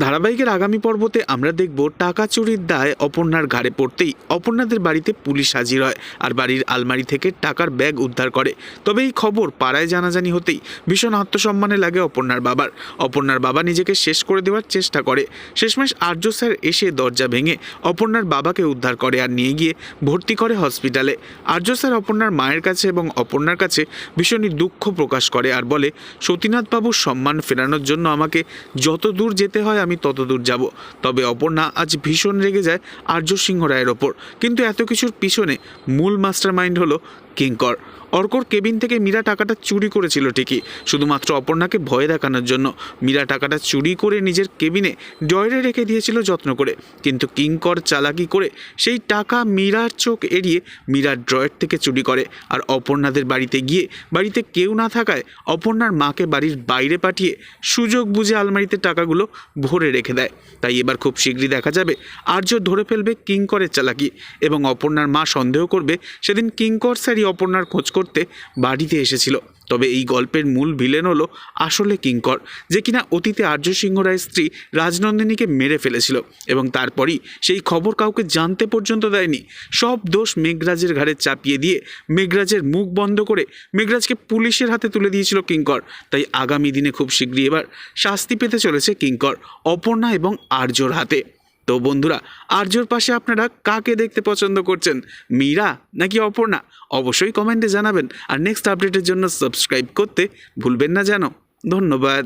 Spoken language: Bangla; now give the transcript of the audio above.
ধারাবাহিকের আগামী পর্বতে আমরা দেখব টাকা চুরির দায় অপর্ণার ঘাড়ে পড়তেই অপর্ণাদের বাড়িতে পুলিশ হাজির হয় আর বাড়ির আলমারি থেকে টাকার ব্যাগ উদ্ধার করে। তবে এই খবর পাড়ায় জানাজানি হতেই ভীষণ আত্মসম্মানে লাগে অপর্ণার বাবার। অপর্ণার বাবা নিজেকে শেষ করে দেওয়ার চেষ্টা করে। শেষমেশ আর্য স্যার এসে দরজা ভেঙে অপর্ণার বাবাকে উদ্ধার করে আর নিয়ে গিয়ে ভর্তি করে হসপিটালে। আর্য স্যার অপর্ণার মায়ের কাছে এবং অপর্ণার কাছে ভীষণই দুঃখ প্রকাশ করে আর বলে সতীনাথ বাবুর সম্মান ফেরানোর জন্য আমাকে যত দূর যেতে হয় আমি ততদূর যাব। তবে অপর্ণা আজ ভীষণ রেগে যায় আর্য সিংহ রায়ের ওপর। কিন্তু এত কিছুর পিছনে মূল মাস্টার মাইন্ড হলো কিঙ্কর অর্কর কেবিন থেকে মীরা টাকাটা চুরি করেছিল ঠিকই, শুধুমাত্র অপর্ণাকে ভয় দেখানোর জন্য। মীরা টাকাটা চুরি করে নিজের কেবিনে ড্রয়ারে রেখে দিয়েছিল যত্ন করে। কিন্তু কিঙ্কর চালাকি করে সেই টাকা মীরার চোখ এড়িয়ে মীরার ড্রয়ার থেকে চুরি করে আর অপর্ণাদের বাড়িতে গিয়ে বাড়িতে কেউ না থাকায় অপর্ণার মাকে বাড়ির বাইরে পাঠিয়ে সুযোগ বুঝে আলমারিতে টাকাগুলো ভরে রেখে দেয়। তাই এবার খুব শীঘ্রই দেখা যাবে আর্য ধরে ফেলবে কিঙ্করের চালাকি এবং অপর্ণার মা সন্দেহ করবে সেদিন কিঙ্কর স্যারই অপর্ণার খোঁজ করতে বাড়িতে এসেছিল। তবে এই গল্পের মূল ভিলেন হলো আসলে কিঙ্কর, যে কিনা অতীতে আর্য সিংহ রায়ের স্ত্রী রাজনন্দিনীকে মেরে ফেলেছিল এবং তারপরই সেই খবর কাউকে জানতে পর্যন্ত দেয়নি। সব দোষ মেঘরাজের ঘাড়ে চাপিয়ে দিয়ে মেঘরাজের মুখ বন্ধ করে মেঘরাজকে পুলিশের হাতে তুলে দিয়েছিল কিঙ্কর। তাই আগামী দিনে খুব শীঘ্রই এবার শাস্তি পেতে চলেছে কিঙ্কর, অপর্ণা এবং আর্যর হাতে। তো বন্ধুরা, আর্যর পাশে আপনারা কাকে দেখতে পছন্দ করছেন? মীরা নাকি অপর্ণা? অবশ্যই কমেন্টে জানাবেন। আর নেক্সট আপডেটের জন্য সাবস্ক্রাইব করতে ভুলবেন না যেন ধন্যবাদ।